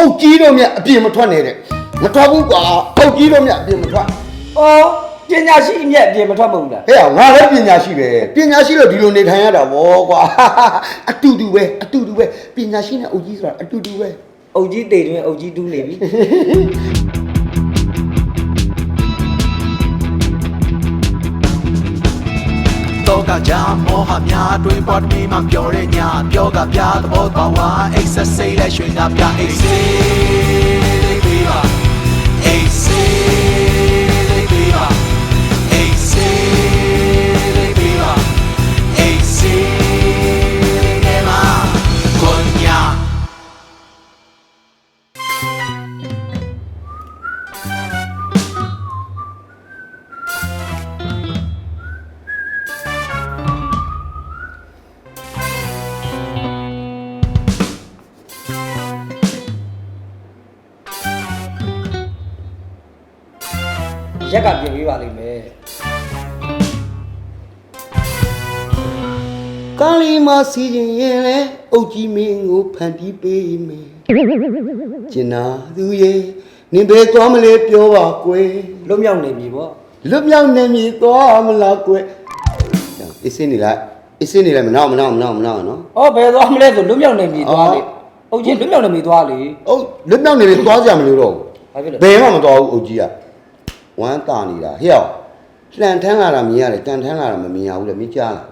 အုတ်ကြီးတော့မြတ်အပြင်မထွက်နဲ့တဲ့မထွက်ဘူးကွာအုတ်ကြီးတော့မြတ်အပြင်မထွက်အော်ပညာရှိအမြက်အပြင်မထွက်မဟုတ်လားဟဲ့ငါလည်းပညာရှိပဲပညာရှိလို့ဒီလိုနေထိုင်ရတာဗောကွာအတူတူပဲအတူတူပဲပညာရှိနဲ့အုတ်ကြီးဆိုတာအတူတူပဲအုတ်ကြီးတေတွင်အုတ်ကြီးတူးနေပြီ ကကြမောဟများတွင်ပေါ်တမီမှပြောတဲ့ညပြောကပြသဘောပါဝါအိတ်ဆက်စိတ်လက်ရွှေကပြအိတ်စေးလေး ရက်ကပြင်ပေးပါလိမ့်မယ်ကာလီမာစီရင်ရင်လဲအုတ်ကြီးမင်းကိုဖန်တီးပေးမယ်ကျင်နာသူရဲ့နင်ဘယ်သွားမလဲပြောပါကွယ်လွတ်မြောက်နေပြီပေါ့လွတ်မြောက်နေမည်သွားမလားကွယ်အစ်စင်းနေလိုက်အစ်စင်းနေလိုက်မနာမနာမနာမနာနော်အော်ဘယ်သွားမလဲဆိုလွတ်မြောက်နေပြီသွားလေအော်အုတ်ကြီးလွတ်မြောက်နေပြီသွားလေအုတ်လွတ်မြောက်နေပြီသွားကြမလို့တော့ဘာဖြစ်လဲဘယ်မှမသွားဘူးအုတ်ကြီးက ဝမ်းတာနေတာဟဲ့အောင်လှန်ထမ်းလာတာမြင်ရတယ်ကန်ထမ်းလာတာမမြင်ရဘူးလေမင်းကြားလား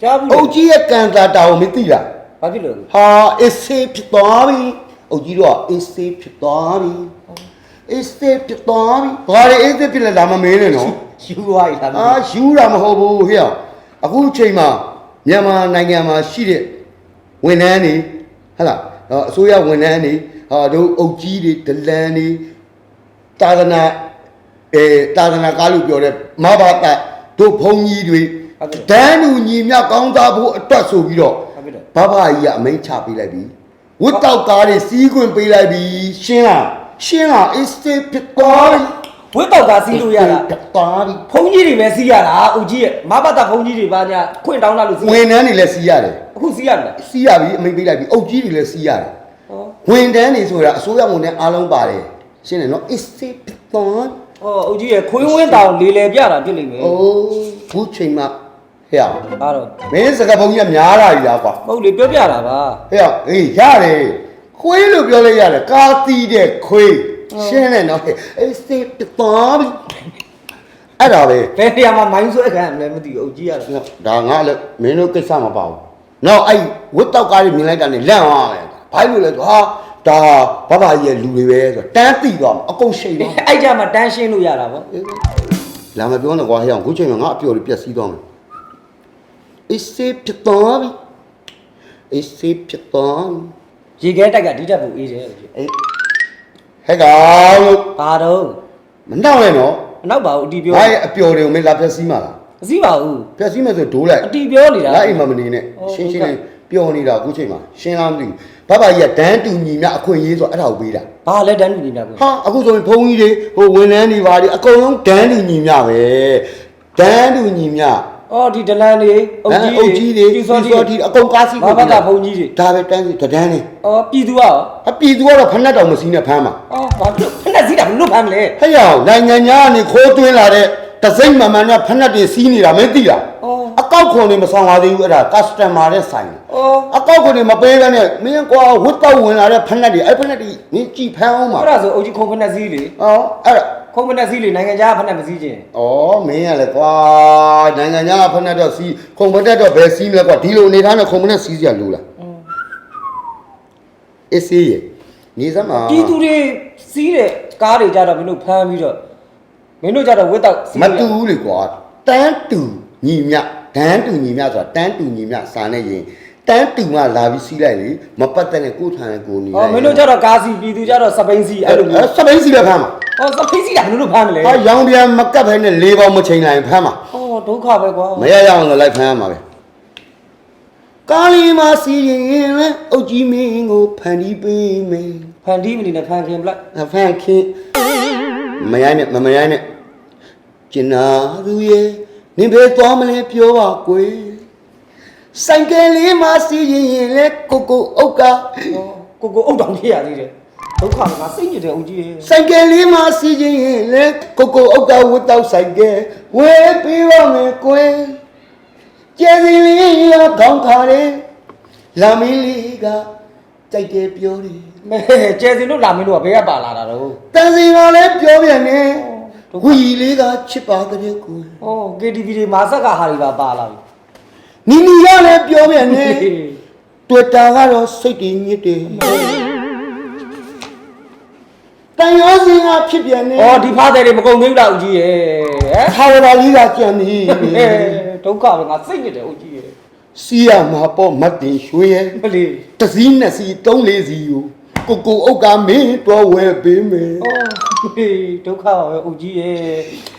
ကြားဘူးအုတ်ကြီးရဲ့ကန်တာတာကိုမသိလားဘာဖြစ်လို့လဲဟာအစ်စေးဖြစ်သွားပြီအုတ်ကြီးတော့အစ်စေးဖြစ်သွားပြီအစ်စေးဖြစ်သွားပြီဘာလဲအစ်စေးဖြစ်လဲဒါမမေးနဲ့နော်ယူသွားပြီလားအာယူတာမဟုတ်ဘူးဟဲ့အောင်အခုချိန်မှာမြန်မာနိုင်ငံမှာရှိတဲ့ဝန်ထမ်းတွေဟဟလားအော်အစိုးရဝန်ထမ်းတွေဟာတို့အုတ်ကြီးတွေဒလန်တွေတာသနာ အဲတာသနာကားလို့ပြောတဲ့မဘာတတို့ဘုံကြီးတွေဒန်းလူညီမြကောင်းသားဖို့အတွက်ဆိုပြီးတော့ဘာဖြစ်လဲဘဘကြီးကအမိန့်ချပေးလိုက်ပြီဝတ်တောက်ကားတွေစီးခွင့်ပေးလိုက်ပြီရှင်းလားရှင်းလားအစ်စေးဖြစ်သွားပြီဝတ်တော့ကားစီးလို့ရတာဖြစ်သွားပြီဖုန်းကြီးတွေပဲစီးရတာအုတ်ကြီးရဲ့မဘတ်တာဖုန်းကြီးတွေပါညာခွင့်တောင်းလာလို့စီးဝန်ထမ်းတွေလည်းစီးရတယ်အခုစီးရမလားစီးရပြီအမိန့်ပေးလိုက်ပြီအုတ်ကြီးတွေလည်းစီးရတယ်ဟောဝန်ထမ်းတွေဆိုတာအစိုးရဝန်ထမ်းအားလုံးပါတယ်ရှင်းတယ်နော် is it fun ဟောအုတ်ကြီးရဲ့ခွင်းဝင်းတောင်လေလေပြတာဖြစ်လိမ့်မယ်အိုးခုချိန်မှာဟဲ့အောင်အားတော့မင်းစကားပုံကြီးကများလာပြီလားကွာမဟုတ်လေပြောပြတာပါဟဲ့အောင်အေးရတယ်ခွေးလို့ပြောလိုက်ရတယ်ကာတီးတဲ့ခွေးရှင်းတယ်နော် is it fun အဲ့ဒါပဲဘယ်နေရာမှာမိုင်းဆွဲခံရမလဲမသိဘူးအုတ်ကြီးရတယ်ဒါငါလည်းမင်းတို့ကိစ္စမပါဘူးနောက်အဲ့ဝတ်တောက်ကားတွေမြင်လိုက်တာနဲ့လန့်သွားတယ်ဘာလို့လဲဆိုဟာ ဒါဘဘကြီးရဲ့လူတွေပဲဆိုတန်းတိသွားမှာအကုန်ရှိန်သွားအဲ့ကြမှာတန်းရှင်းလို့ရတာပေါ့လာမပြောနဲ့ကွာဟဲ့အောင်ခုချိန်မှာငါအပျော်လေးပြက်စီးသွားမယ်အစ်စေးဖြစ်သွားပြီအစ်စေးဖြစ်သွားပြီရေခဲတိုက်ကဒီတက်ဖို့အေးတယ်အေးဟဲ့ကောင်လို့ဘာတော့မနှောက်နဲ့နော်အနောက်ပါဘူးအတီပြောငါရဲ့အပျော်တွေကိုမင်းလာပြက်စီးမှာလားမစည်းပါဘူးပြက်စီးမယ်ဆိုဒိုးလိုက်အတီပြောနေတာငါအိမ်မှာမနေနဲ့အော်ရှင်းရှင်းဟုတ်လေးကဲ့ ပျော်နေတာအခုချိန်မှာရှင်းလားမသိဘူးဘဘကြီးကဒန်းတူညီမြအခွင့်အရေးဆိုအဲ့ဒါကိုပေးတာဘာလဲတန်းတူနေတာကွဟာအခုဆိုရင်ဘုန်းကြီးတွေဟိုဝန်ထမ်းတွေပါတွေအကုန်လုံးဒန်းတူညီမြပဲဒန်းတူညီမြအော်ဒီဒလန်တွေအုတ်ကြီးအုတ်ကြီးတွေကျူစောကျူစောတီတီအကုန်ကားစီးဘာဘာသာဘုံကြီးတွေဒါပဲတန်းစီတဒန်းနေအော်ပြည်သူကရောအပြည်သူကတော့ဖက်နှက်တောင်မစီးနဲ့ဖမ်းမှာအော်ဘာလို့ဖက်နဲ့စီးတာဘလို့ဖမ်းမလဲဟဲ့ရောင်နိုင်ငံညာကနေခိုးသွင်းလာတဲ့တစိမ့်မှန်မှန်နဲ့ဖက်နှက်တွေစီးနေတာမသိလားအော်အ ကောက်ခွန်တွေမဆောင်ပါသေးဘူးအဲ့ဒါ customer တဲ့ဆိုင်တယ်အော်အကောက်ခွန်တွေမပေးဘဲနဲ့မင်းကွာဝတ်တော့ဝင်လာတဲ့ဖက်နှက်တွေအဲ့ဖက်နှက်တွေနင်းကြည်ဖမ်းအောင်ပါအဲ့ဒါဆိုအုတ်ကြီးခုံဖက်နဲ့စီးလေဟောအဲ့ဒါခုံဖက်နဲ့စီးလေနိုင်ငံခြားဖက်နဲ့မစီးခြင်းဩမင်းရလေကွာနိုင်ငံညာကဖက်နှက်တော့စီးခုံမတက်တော့ဘယ်စီးမလဲကွာဒီလိုအနေထားနဲ့ခုံမနဲ့စီးစရာလိုလားအစ်စေးရနေစမ်းမှာပြည်သူတွေစီးတဲ့ကားတွေကြတော့မင်းတို့ဖမ်းပြီးတော့မင်းတို့ကြတော့ဝတ်တော့စီးမလို့ရတူဘူးလေကွာတန်းတူညီမြ ဒန်းတူညီမြဆိုတာတန်းတူညီမြစာနဲ့ရင်တန်းတူမှလာပြီးစီးလိုက်လေမပတ်သက်နဲ့ကိုယ်ထန်ကိုညီအော်မင်းတို့ကြတော့ကားစီးပြည်သူကြတော့စပိန်စီးအဲ့လိုမျိုးစပိန်စီလည်းဖမ်းမှာအော်စပိန်စီးတာဘယ်လိုလုပ်ဖမ်းမလဲဟာရောင်ပြန်မကတ်ဘဲနဲ့လေးပေါင်းမချိန်နိုင်ဖမ်းမှာအော်ဒုက္ခပဲကွာမရရအောင်လို့လိုက်ဖမ်းရမှာပဲကာလီမာစီရင်လဲအုတ်ကြီးမင်းကိုဖန်တီးပေးမယ်ဖန်တီးမနေနဲ့ဖန်ခင်ပလိုက်အဖန်ခင်မရိုင်းနဲ့မမရိုင်းနဲ့ကျင်နာသူရဲ့ နင်ဘယ်သွားမလဲပြောပါကွယ်ဆိုင်ကယ်လေးမစီရင်ရင်လဲကိုကိုအုတ်ကအော်ကိုကိုအုတ်တောင်ဖြစ်ရသေးတယ်ဒုက္ခကငါစိတ်ညစ်တယ်အုပ်ကြီးရဲ့ဆိုင်ကယ်လေးမှာစီးခြင်းရင်လေကိုကိုအုတ်ကဝတ်တော့ဆိုင်ကယ်ဝဲပေးပါမယ်ကွယ်ကျဲစီလေးရောခေါင်းခါတယ်လာမင်းလေးကကြိုက်တယ်ပြောတယ်မဲကျဲစင်တို့လာမင်းတို့ကဘယ်ကပါလာတာတော့တန်စီကလည်းပြောပြန်တယ် ဝီလေးကချစ်ပါတဲ့ကွယ်ဩ KTV တွေမာဆက်ကဟာတွေပါပါလာပြီနီနီကလည်းပြောပြန်တယ်တွေ့တာကတော့စိတ်တည်ညစ်တယ်တန်ရောစင်ကဖြစ်ပြန်တယ်ဩဒီဖားတဲ့တွေမကုန်သေးဘူးလားအုပ်ကြီးရဲ့ဟမ်ထာဝရလေးကကြံနေအဲဒုက္ခပဲငါစိတ်ညစ်တယ်အုပ်ကြီးရဲ့စီရမှာပေါ့မတ်တင်ရွှေရဲ့မလေးတစ်စီးနှစ်စီးသုံးလေးစီကို ကိုကိုအုတ်ကမင်းတော့ဝယ်ပေးမယ်ဩဟေးဒုက္ခပါပဲအုပ်ကြီးရဲ့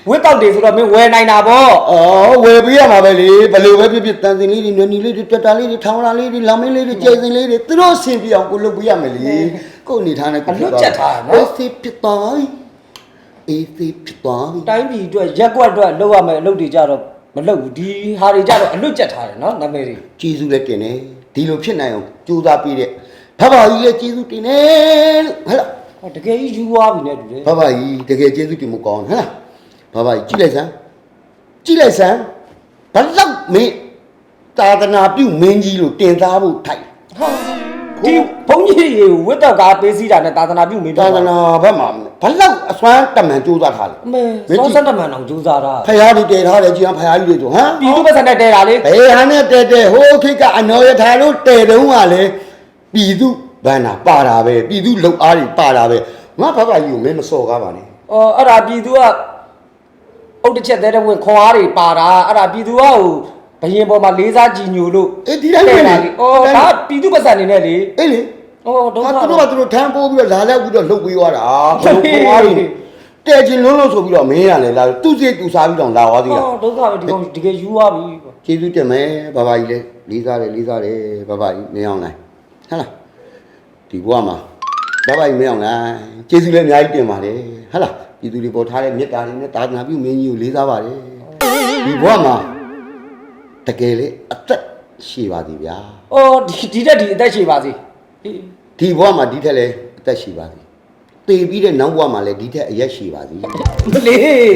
ဝစ်တောက်တွေဆိုတော့မင်းဝယ်နိုင်တာပေါ့အော်ဝယ်ပေးရမှာပဲလေဘယ်လိုပဲဖြစ်ဖြစ်တန်စင်လေးတွေနွယ်နီလေးတွေတွက်တာလေးတွေထောင်းလာလေးတွေလောင်မင်းလေးတွေကျဲစင်လေးတွေသူတို့ဆင်ပြအောင်ကိုလုပ်ပေးရမယ်လေကိုအနေထားနဲ့ကိုအေးစီဖြစ်သွားအေးစီဖြစ်သွားတိုင်းပြည်အတွက်ရက်ကွက်အတွက်လောက်ရမယ်အလုပ်တွေကြတော့မလုပ်ဘူးဒီဟာတွေကြတော့အလွတ်ကျက်ထားတယ်နော်နာမည်တွေကျေးဇူးလည်းတင်တယ်ဒီလိုဖြစ်နိုင်အောင်ကြိုးစားပေးတဲ့ ဖဖကြီးလည်းကျေးဇူးတင်တယ်လို့ဟဲ့လားဟောတကယ်ကြီးယူသွားပြီနဲ့တူတယ်ဖဖကြီးတကယ်ကျေးဇူးတင်မှုကောင်းတယ်ဟဲ့လားဖဖကြီးကြည့်လိုက်စမ်းကြည့်လိုက်စမ်းဘာလို့မင်းသာသနာပြုမင်းကြီးလို့တင်သားဖို့ထိုက်ဒီဘုန်းကြီးရေဝစ်တော့ကားပေးစည်းတာနဲ့သာသနာပြုမင်းသာသနာဘက်မှာဘာလို့အစွမ်းတမန်ကြိုးစားထားလဲအမေစောစက်တမန်အောင်ကြိုးစားတာဖယားတွေတည်ထားတယ်ကြည်အောင်ဖယားကြီးတွေဆိုဟမ်ပြည်သူပတ်စံနဲ့တဲတာလေဘယ်ဟာနဲ့တဲတဲဟိုခိတ်ကအနော်ရထားလို့တဲတုံးကလည်း ပြည်သူဘန္နာပါတာပဲပြည်သူလုံအားတွေပါတာပဲငါဖဖကြီးကိုမင်းမစော်ကားပါနဲ့အော်အဲ့ဒါပြည်သူကအုတ်တစ်ချက်သေးတဲ့ဝင်ခွန်အားတွေပါတာအဲ့ဒါပြည်သူကဟိုဘယင်ပေါ်မှာလေးစားကြည်ညိုလို့အေးဒီတိုင်းပဲလေလေအော်ဒါပြည်သူပတ်စံနေနဲ့လေအေးလေအော်ဒုက္ခဟာသူတို့ကသူတို့ထမ်းပိုးပြီးတော့လာလက်ပြီးတော့လှုပ်ပေးသွားတာဘယ်လိုခွန်အားတွေတဲချင်းလုံးလုံးဆိုပြီးတော့မင်းရတယ်လာသူ့စိတ်သူစားပြီးတော့လာသွားသေးတာအော်ဒုက္ခပဲဒီကောင်တကယ်ယူသွားပြီကျေးဇူးတင်မယ်ဘဘကြီးလည်းလေးစားတယ်လေးစားတယ်ဘဘကြီးမင်းအောင်လိုက် ဟဟလားဒီဘဝမှာဘဘကြီးမင်းအောင်လိုက်ကျေးဇူးလည်းအများကြီးတင်ပါတယ်ဟဟလားပြည်သူတွေပေါ်ထားတဲ့မေတ္တာတွေနဲ့တာသနာပြုမင်းကြီးကိုလေးစားပါတယ်ဒီဘဝမှာတကယ်လေအသက်ရှိပါသည်ဗျာအော်ဒီဒီတက်ဒီအသက်ရှိပါစေအေးဒီဘဝမှာဒီထက်လည်းအသက်ရှိပါသည်တည်ပြီးတဲ့နောက်ဘဝမှာလည်းဒီထက်အရက်ရှိပါသည်မလေး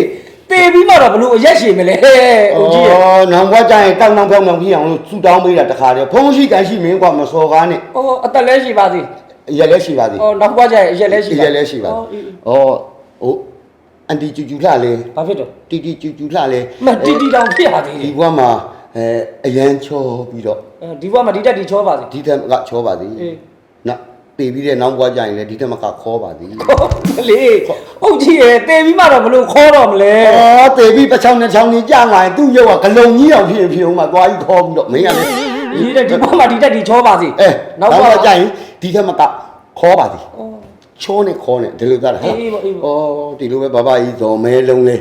တေပြီးမှတော့ဘလို့အရက်ရှည်မလဲဟိုကြီးရဲ့ဩနောင်ဘွားကြရင်တောင်းတောင်းဖောင်းဖောင်းကြီးအောင်လို့ဆူတောင်းပေးတာတခါတည်းဖုံးရှိကန်ရှိမင်းကွာမစော်ကားနဲ့ဟိုအသက်လဲရှည်ပါသေးအရက်လည်းရှိပါသေးဟိုနောက်ဘွားကြရင်အရက်လဲရှည်အရက်လည်းရှိပါဩဟိုအန်တီကျူကျူလှလဲဘာဖြစ်တော့တီတီကျူကျူလှလဲမတီတီတောင်ဖြစ်ပါသေးတယ်ဒီဘွားမှာအဲအရန်ချောပြီးတော့ဒီဘွားမှာဒီတက်ဒီချောပါသေးဒီတက်ကချောပါသေးအေး တည်ပြီးတဲ့နောက်ဘဝကျရင်လည်းဒီထက်မကခေါ်ပါသည်မလေးအုတ်ကြီးရဲ့တေးပြီးမှတော့ဘလို့ခေါ်တော့မလဲဩတည်ပြီးပချောင်းနဲ့ချောင်းကြီးကြာလာရင်သူ့ရုပ်ကဂလုံကြီးအောင်ဖြစ်ဖြစ်အောင်မှသွားပြီးခေါ်ပြီးတော့မင်းကလည်းဒီတက်ဒီဘွားမှာဒီတက်ဒီချောပါစေအဲနောနောက်က်ဘွားဘဝကျရင်ဒီထက်မကခေါ်ပါသည်အော်ချောနဲ့ခေါ်နဲ့ဒီလိုသားလားအေးပါအေးပါဩဒီလိုပဲဘဘကြီးဇော်မဲလုံးလေ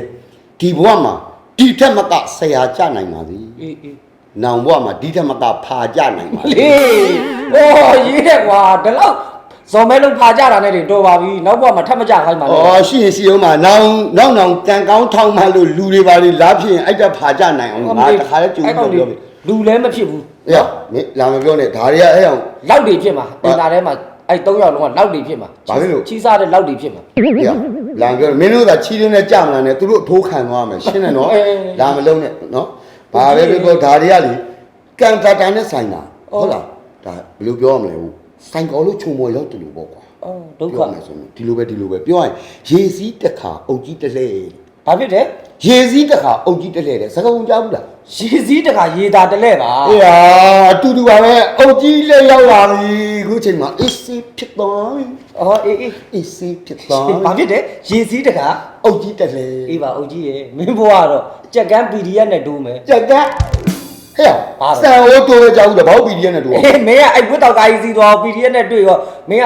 ဒီဘဝမှာဒီထက်မကဆရာကြနိုင်ပါသည်အေးအေး နောင်ဘဝမှာဒီထက်မကဖာကြနိုင်ပါမလေးအော်ရေးတယ်ကွာဒီလောက်ဇော်မဲလုံးဖာကြတာနဲ့တင်တော်ပါပြီနောက်ဘွားမှာထပ်မကြခိုင်းပါနဲ့။အော်ရှိရင်ရှိအောင်မှာနောင်နောင်နောင်ကံကောင်းထောင်းမှလို့လူတွေပါလေလားဖြစ်ရင်အဲ့ဒါဖာကြနိုင်အောင်ငါတခါလဲကြုံပြီးတော့ပြောပြီလူလည်းမဖြစ်ဘူး။အေးမင်းလာမပြောနဲ့ဒါတွေကအဲ့အောင်လောက်တွေဖြစ်မှာအင်တာထဲမှာအဲ့၃ယောက်လုံးကလောက်တွေဖြစ်မှာဘာဖြစ်လို့ချီးစားတဲ့လောက်တွေဖြစ်မှာအေးလာမပြောနဲ့မင်းတို့ကချီးတင်းနဲ့ကြမလားနဲ့သူတို့အထိုးခံသွားမယ်ရှင်းတယ်နော်အေးလာမလုံးနဲ့နော် ဘာပဲပြောပြောဒါတွေကလေကံတာတာနဲ့ဆိုင်တာအော်ဟုတ်လားဒါဘယ်လိုပြောရမလဲဟုတ်ဆိုင်ကောလို့ခြုံပေါ်ရောက်တယ်လို့ပေါ့ကွာအော်ဒုက္ခပြောမယ်ဆိုရင်ဒီလိုပဲဒီလိုပဲပြောရင်ရေစည်းတစ်ခါအုတ်ကြီးတစ်လဲဘာဖြစ်တယ်ရေစည်းတစ်ခါအုတ်ကြီးတစ်လဲတဲ့စကားဝင်ကြားဘူးလားရေစည်းတခါရေတာတလဲပါအေးဟာအတူတူပါပဲအုတ်ကြီးလက်ရောက်လာပြီခုချိန်မှာ AC ဖြစ်သွားပြီအော်အေးအေး AC ဖြစ်သွားဘာဖြစ်တယ်ရေစည်းတခါ အုတ်ကြီးတက်လေအေးပါအုတ်ကြီးရေမင်းဘွားကတော့ကြက်ကန်း PDF နဲ့ဒိုးမယ် ကြက်ကဟဲ့ဘာလဲ ဆန်ဟိုတိုးပဲကြောက်ဘူးတော့ဘောက်ပီဒီရဲ့နဲ့တူအောင်အေးမင်းကအဲ့ဝတ်တော်ကားကြီးစီးသွား PDF နဲ့တွေ့ရောမင်းက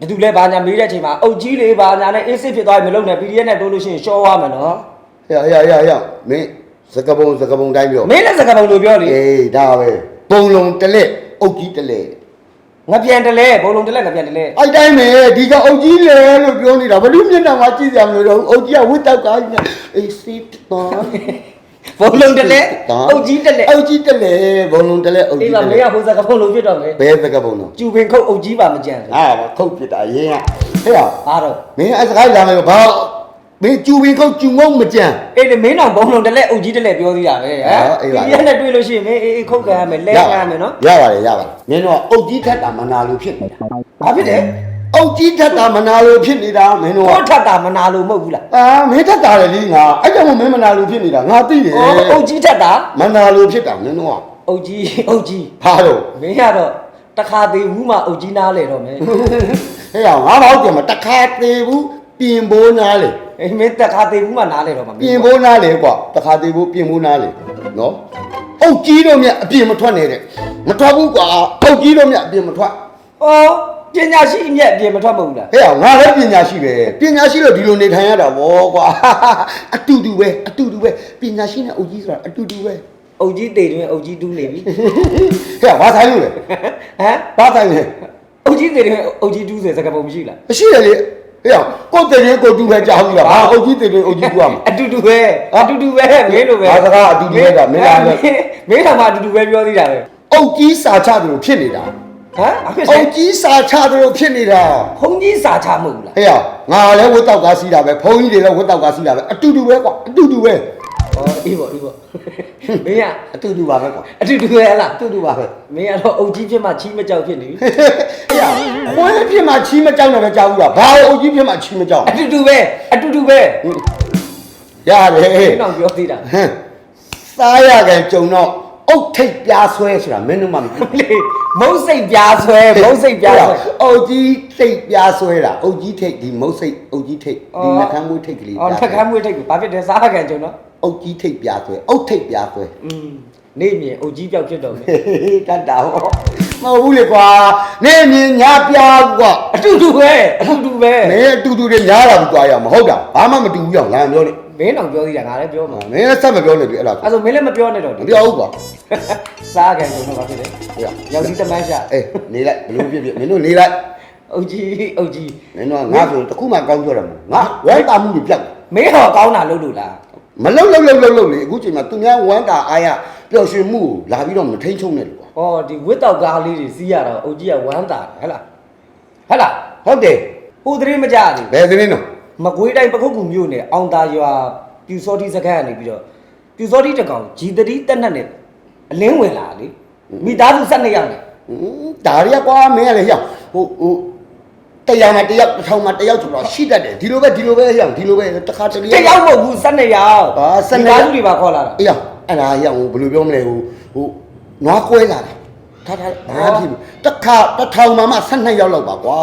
ဘယ်သူလဲဘာညာမေးတဲ့အချိန်မှာအုတ်ကြီးလေးဘာညာနဲ့အေးစစ်ဖြစ်သွားပြီမလုံးနဲ့ PDF နဲ့ဒိုးလို့ရှိရင်ရှော့သွားမယ်နော်ဟဲ့ဟဲ့ဟဲ့ဟဲ့မင်းစကပုံစကပုံတိုင်းပြောမင်းလည်းစကားပုံလိုပြောလေအေးဒါပဲပုံလုံးတလက်အုတ်ကြီးတလက် ငါပြန်တလဲဘုံလုံးတလဲငါပြန်တလဲအဲ့တိုင်းပဲဒီကအုတ်ကြီးလေလို့ပြောနေတာဘယ်လိုမျက်နှာမှာကြည့်ကြမလို့တော့အုတ်ကြီးကဝတ်တောက်ကားကြီးနဲ့ AC ဖြစ်သွားဘုံလုံးတလဲအုတ်ကြီးတလဲအုတ်ကြီးတလက်ဘုံလုံးတလက်အုတ်အေးကြီးပါတမလက်င်းကဟိုစကားပုံလိုဖြစ်တော့မယ်ဘယ်စကပုံတော့ကျူပင်ခုတ်အုတ်ကြီးပါမကြံဘူးအာခုတ်ဖြစ်တာရင်းကဟဲ့ရဘာတော့မင်းအစကားလာမယ်ဘာ မင်းကျူပင်ခုတ်ကျူငုံမကြံ အေးလေမင်းတော်ဘုံလုံးတစ်လက်အုပ်ကြီးတစ်လက်ပြောသေးတာပဲဟအာမ်အေးပါ ဒီရက်နဲ့တွေ့လို့ရှိရင်မင်းအေးအေးခုတ်ခံရမယ်လဲခံရမယ်နော်ရပါတယ်ရပါတယ်မင်းတော့အုတ်ကြီးထက်တာမနာလို့ဖြစ်နေတာဘာဖြစ်တယ်အုတ်ကြီးထက်တာမနာလို့ဖြစ်နေတာမင်းတို့ကိုထပ်တာမနာလို့မဟုတ်ဘူးလားအာမင်းထက်တာလေလေငါအဲ့ကြောင့်မင်းမနာလို့ဖြစ်နေတာငါသိတယ်အော်အုပ်ကြီးထပ်တာမနာလို့ဖြစ်တာမင်းတို့ကအုပ်ကြီးအုပ်ကြီးဘာလို့မင်းကတော့တခါသေးဘူးမှအုပ်ကြီးနားလေတော့မယ်ဟဲ့အောင်ငါဘာလို့ကြမှာတခါသေးဘူး ပြင်ပိုးနားလေအေးမင်းတခါသေးဘူးမှနားလေတော့မှာမင်းပြင်ပိုးနားလေကွာတခါသေးဘူးပြင်ပိုးနားလေနော်အုတ်ကြီးတို့မြတ်အပြင်မထွက်နေတဲ့မထွက်ဘူးကွာအုတ်ကြီးတို့မြတ်အပြင်မထွက်အော်ပညာရှိအမြက်အပြင်မထွက်မဟုတ်လားဟဲ့အောင်ငါလည်းပညာရှိပဲပညာရှိလို့ဒီလိုနေထိုင်ရတာဗောကွာအတူတူပဲအတူတူပဲပညာရှိနဲ့အုတ်ကြီးဆိုတာအတူတူပဲအုပ်ကြီးတေတွင်အုပ်ကြီးတူးနေပြီဟဲ့ဘာဆိုင်လို့လဲဟမ်ဘာဆိုင်လဲအုပ်ကြီးတေတွင်အုပ်ကြီးတူးစေစကားပုံမရှိလားမရှိရလေ ဟဲ့အောင်ကိုယ်တည်းရင်ကိုယ်တူပဲကြားဘူးလားဘာအုတ်ကြီးတည်းရင်အုတ်ကြီးတူရမှာအတူတူပဲအတူတူပဲမင်းလိုပဲဘာစကားအတူတူပဲကမင်းလားပဲမင်းတော်မှအတူတူပဲပြောသေးတာပဲအုတ်ကြီးစာချတယ်လို့ဖြစ်နေတာဟမ်အဖြစ်အုစေတ်ကြီးစာချတယ်လို့ဖြစ်နေတာဘုံကြီးစာချမဟုတ်ဘူးလားဟဲ့အောင်ငါလည်းဝတ်တောက်ကားစီးတာပဲဘုန်းကြီးတွေလည်းဝတ်တောက်ကားစီးတာပဲအတူတူပဲကွာအတူတူပဲ ဩအေးပေါ့အေးပေါ့မင်းကအတူတူပါပဲကွာအတူတူပဲဟလားအတူတူပါပဲမင်းကတော့အုပ်ကြီးဖြစ်မှချီးမကြောက်ဖြစ်နေပြီဟဲ့ခွဲဖြစ်မှချီးမကြောက်နဲ့ပဲကြောက်ဘူးလားဘာလို့အုတ်ကြီးဖြစ်မှချီးမကြောက်အတူတူပဲအတူတူပဲရတယ်မင်းတော်ပြောသေးတာဟမ်စားရကံကြုံတော့အုတ်ထိတ်ပြားဆွဲဆိုတာမင်းတို့မှမသိဘူးလေမုတ်စိတ်ပြားဆွဲမုတ်စိတ်ပြားဆွဲအုတ်ကြီးထိတ်ပြားဆွဲတာအုတ်ကြီးထိတ်ဒီမုတ်စိတ်အုတ်ကြီးထိတ်ဒီနှကမ်းမွေးထိတ်ကလေးအော်ပြားထက်ခမ်းမွေးထိတ်ကိုဘာဖြစ်တယ်စားခံကြုံတော့ အုတ်ကြီးထိတ်ပြားဆွဲအုတ်ထိတ်ပြားဆွဲอืมနေမြင်အုပ်ကြီးပြောက်ဖြစ်တော့မယ်တတ်တာဟောမဟုတ်ဘူးလေကွာနေမြင်ညာပြားကွာအတူတူပဲအတူတူပဲမင်းအတူတူတွေများလာပြီကွာရမဟုတ်တာဘာမှမတူဘူးအောင်လာပြောနေမင်းတော်ပြောသေးတာငါလည်းပြောမှာမင်းလည်းဆက်မပြောနဲ့ဒီအဲ့ဒါအဲ့ဆိုမင်းလည်းမပြောနဲ့တော့မပြောဘူးကွာစားခံကြုံတော့ဘာဖြစ်လဲဟေ့ရောက်ဒီတမန်းရှာအေးနေလိုက်ဘလို့ဖြစ်ဖြစ်မင်းတို့နေလိုက်အုပ်ကြီးအုပ်ကြီးမင်းတို့ကငါဆိုတခုမှကောင်းပြောတယ်မဟုတ်ငါဝမ်းတာမှုတွေပြတ်မင်းဟောကောင်းတာလုပ်လို့လား မလုံလုံလုံလုံလုံလေအခုချိန်မှာသူများဝမ်းတာအားရပျော်ရွှင်မှုကိုလာပြီးတော့မထိန်ချုံနဲ့လေကွာဩဒီဝစ်တောက်ကားလေးတွေစီးရတော့အုပ်ကြီးကဝမ်းတာတယ်ဟဲ့လားဟဲ့လားဟုတ်တယ်ဟိုသတင်းမကြဘူးဘယ်သတင်းတော့မကွေးတိုင်းပခုတ်ကူမြို့နယ်အောင်သာရွာပြူစောတိစခန်းကနေပြီးတော့ပြူစောတိတကောင်ဂျီတတိတက်နက်နဲ့အလင်းဝင်လာလေမိသားစု12ယောက်နဲ့ဟင်းဒါရီကွာမင်းကလည်းရောက်ဟိုဟို တရားမှာတယောက်တစ်ထောင်မှာတယောက်ဆိုတော့ရှိတတ်တယ်ဒီလိုပဲဒီလိုပဲရောက်ဒီလိုပဲတစ်ခါတလေ တယောက်မဟုတ်ဘူး12ယောက်ဟာ12 မိသားစုတွေပါခေါ်လာတာ အေးရောက်အဲ့ဒါရောက်ဟိုဘယ်လိုပြောမလဲဟိုဟိုနွားကွဲလာတာထားထားဘာဖြစ်ဘူးတစ်ခါတစ်ထောင်မှာမှ12ရောက်လောက်ပါကွာ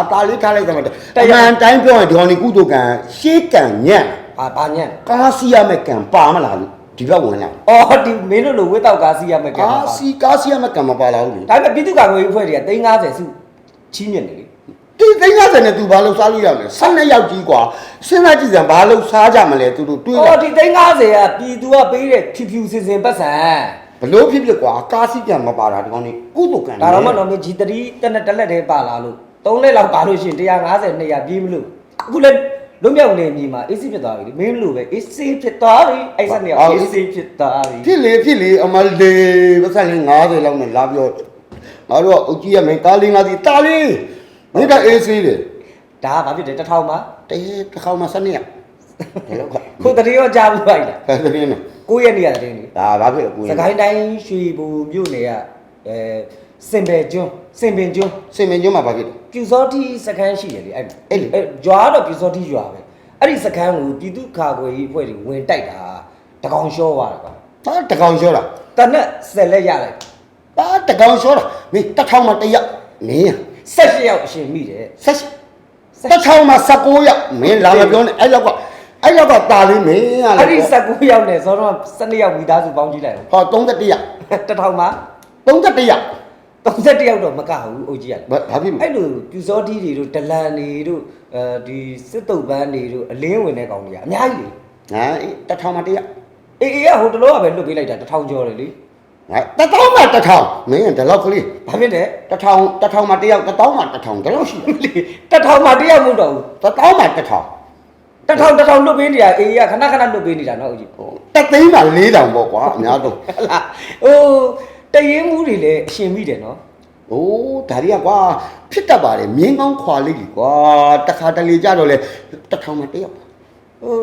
အตาလေးထားလိုက်ကြမှာတမန်တိုင်းပြောရင်ဒေါ်နီကုတုကံရှေးကံညံ့ဟာဘာညံ့ကားစီရမဲ့ကံပါမလားလို့ဒီဘက်ဝင်လာအော်ဒီမင်းတို့လိုဝစ်တောက်ကားစီးရမယ်ကဲကားပါစီကားစီရမဲ့ကံမပါလာဘူးလေဒါပေမဲ့ပြည်သူ့ကာကွယ်ရေးအဖွဲ့တွေက350စုချီးမြှင့်နေလေ ဒီသိန်း50နဲ့သူဘာလို့စားလို့ရမလဲ12ယောက်ကြီးกว่าစဉ်းစားကြည့်စမ်းဘာလို့စားကြမလဲသူတို့တွေး အော် လာ ဒီ350ကပြည်သူကပေးတဲ့ဖြူဖြူစင်စင်ပတ်စံ ဘလို့ဖြစ်ဖြစ်กว่าကားစီပြန်မပါတာဒီကောင်นี่ကုသကံ ဒါတော့မှတော့မင်းဂျီတတိတက်နဲ့တက်လက်တည်းပါလာလို့3လက်လောက်ပါလို့ရှိရင်150 200ပြေးမလို့အခုလည်းလွတ်မြောက်နေမြေမှာ AC ဖြစ်သွားပြီလေမင်းလိုပဲ AC ဖြစ်သွားပြီအဲ့ဆက်နေအောင် AC ဖြစ်သွားပြီ ဖြစ်လေဖြစ်လေအမလေးပတ်စံလေး90လောက်နဲ့လာပြောငါတို့ကအုတ်ကြီးရမယ်ကားလေးငါးစီးတာလေး မိဘအေးစေးတယ်ဒါကဘာဖြစ်တယ်တစ်ထောင်မှာတေးတစ်ခေါက်မှ12ရက်ဘယ်လောက်ကခုတတိရောကြားဘူးပါလားဘယ်သတင်းလဲ9ရက်နေ့ကတည်းကဒါဘာဖြစ်လဲကိုစကိုင်းတိုင်းရွှေဘူမြို့နယ်ကအဲစင်ပယ်ကျွန်းစင်ပင်ကျွန်းစင်မင်းကျွန်းမှာဘာဖြစ်လဲ ပြူစောတိစခန်းရှိတယ်လေအဲ့အဲ့လေရွာတော့ပြူစောတိရွာပဲအဲ့ဒီစခန်းကိုပြည်သူ့ခါခွေရေးအဖွဲ့တွေဝင်တိုက်တာတကောင်ရှောသွားတယ်ကွာဟာတကောင်ရှောတာတနက်ဆက်လက်ရလိုက်ဟာတကောင်ရှောတာမင်းတစ်ထောင်မှတစ်ယောက်မင်း ဆက်ရှစ်ယောက်အရှင်မိတယ်ဆက်ရှိတစ်ထောင်မှ19ယောက်မင်းလာမပြောနဲ့အဲ့လောက်ကအဲ့လောက်ကတာလေးမင်းကအဲ့လေဒီ19ယောက်နဲ့ဇောတော့12ယောက်မိသားစုပေါင်းကြည့်လိုက်ဟော31ယောက်တစ်ထောင်မှာ31ယောက်31ယောက်တော့မကဘူးအုပ်ကြီးကဘာဘာဖြစ်လို့အဲ့လိုပြူစောတိတွေတို့ဒလန်တွေတို့အဲဒီစစ်တုပ်ပန်းတွေတို့အလင်းဝင်တဲ့ကောင်တွေကအများကြီးလေဟာအေးတစ်ထောင်မှတစ်ယောက်အေးအေးကဟိုတလောကပဲလွတ်ပေးလိုက်တာတစ်ထောင်ကျော်တယ်လေ ငါတစ်ထောင်မှတစ်ထောင်မင်းဒီလောက်ကလေးဘာဖြစ်တယ်တစ်ထောင်တစ်ထောင်မှတစ်ယောက်တစ်ထောင်မှတစ်ထောင်ဒီလောက်ရှိတယ်လေတစ်ထောင်မှတစ်ယောက်မဟုတ်တော့ဘူးတစ်ထောင်မှတစ်ထောင်တစ်ထောင်တစ်ထောင်လွတ်ပေးနေတာအေးကခဏခဏလွတ်ပေးနေတာနော်အကြီးဟိုတစ်သိန်းမှ4000ပေါ့ကွာအများဆုံးဟလာဟိုတရင်မှုတွေလည်းအရှင်မိတယ်နော်။အိုးဒါတွေကကွာဖြစ်တတ်ပါတယ်မြင်းကောင်းခွာလေးကြီးကွာတခါတလေကြတော့လေတစ်ထောင်မှတယောက်ဟို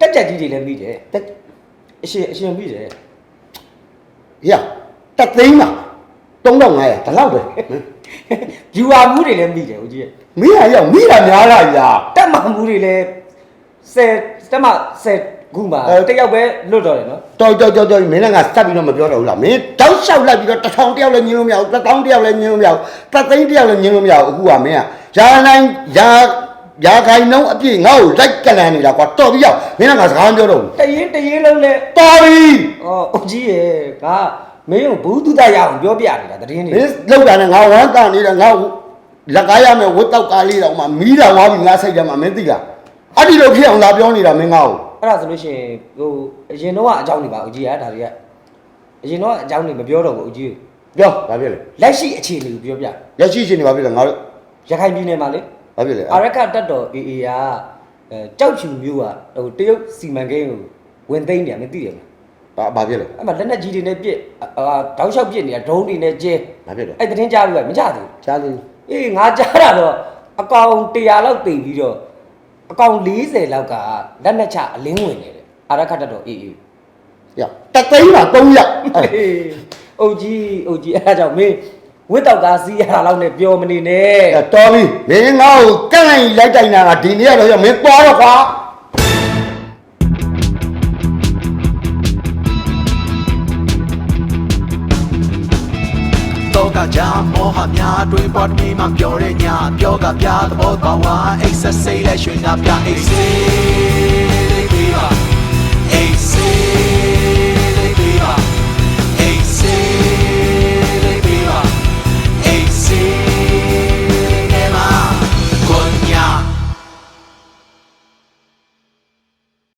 တက်ကြက်ကြီးတွေလည်းမိတယ်တက်အရှင်အရှင်မိတယ် ရတက်သိန်းပါ3500ဒီလောက်ပဲဂျူဝါမှုတွေလည်းမိတယ်ဦးကြီးရဲ့မင်းဟာရောက်မိတာများလားညာတက်မှမှုတွေလည်းဆယ်တက်မှဆယ်ခုမှအဲတစ်ယောက်ပဲလွတ်တော့တယ်နော်တော်တော်တော်တော်မင်းလည်းငါစက်ပြီးတော့မပြောတော့ဘူးလားမင်းတောက်လျှောက်လိုက်ပြီးတော့တစ်ထောင်တယောက်လည်းညင်းလို့မရဘူးတစ်ထောင်တယောက်လည်းညင်းလို့မရဘူးတစ်သိန်းတယောက်လည်းညင်းလို့မရဘူးအခုကမင်းကယာနိုင်ယာ ယာခိုင်နှုံးအပြည့်ငါ့ကိုလိုက်ကလန်နေတာကွာတော်ပြီးရောက်မင်းကငါစကားမပြောတော့ဘူးတရင်တရင်လုံးလဲတော်ပြီအော်ဦးကြီးရဲ့ကမင်းကိုဘူးတုဒရအောင်ပြောပြနေတာတရင်နေမင်းလောက်တာနဲ့ငါဝမ်းတာနေတာငါလက်ကားရမယ်ဝတ်တောက်ကားလေးတော့မှမီးတာဝါပြီးငါစိတ်ထဲမှာမင်းသိလားအဲ့ဒီလိုဖြစ်အောင်လာပြောနေတာမင်းငါ့ကိုအဲ့ဒါဆိုလို့ရှိရင်ဟိုအရင်တော့အကြောင်းနေပါဦးကြီးကဒါတွေကအရင်တော့အကြောင်းနေမပြောတော့ဘူးဦးကြီးပြောဘာဖြစ်လဲလက်ရှိအခြေအနေကိုပြောပြလက်ရှိရှင်နေဘာဖြစ်လဲငါတို့ရခိုင်ပြည်နယ်မှာလေ ဘာဖြစ်လဲအာရခတက်တော် AA ကအဲကြောက်ချူမျိုးကဟိုတရုတ်စီမံကိန်းကိုဝင်သိမ်းနေတယ်မသိတယ်မလားဘာဘာဖြစ်လဲအဲ့မှာလက်နက်ကြီးတွေနဲ့ပြစ်အာတောက်လျှောက်ပြစ်နေတာဒရုန်းတွေနဲ့ကျဲဘာဖြစ်လဲအဲ့သတင်းကြားပြီးတော့မကြသေးဘူးရှားသေးအေးငါကြားတာတော့အကောင်100လောက်တိမ်ပြီးတော့အကောင်40လောက်ကလက်နက်ချအလင်းဝင်နေတယ်အာရခတ်တက်တော့အေးအေးရတသိန်းမှာ3ရက်အဲ့အေးအုတ်ကြီးအုတ်ကြီးအဲ့ဒါကြောင့်မင်း ဝစ်တောက်ကားစီးရတာလောက်နဲ့ပြောမနေနဲ့အဲ့တော်ပြီမင်းငါ့ကိုကန့်လိုက်လိုက်တိုင်တာကဒီနေ့ကတော့ရမင်းသွားတော့ကွာတော့ကကြမောဟများတွင်ပေါ်တမီမှပြောတဲ့ညပြောကပြသဘောပါဝါအိတ်ဆက်စိတ်လဲရွှင်ကပြအိတ်စေ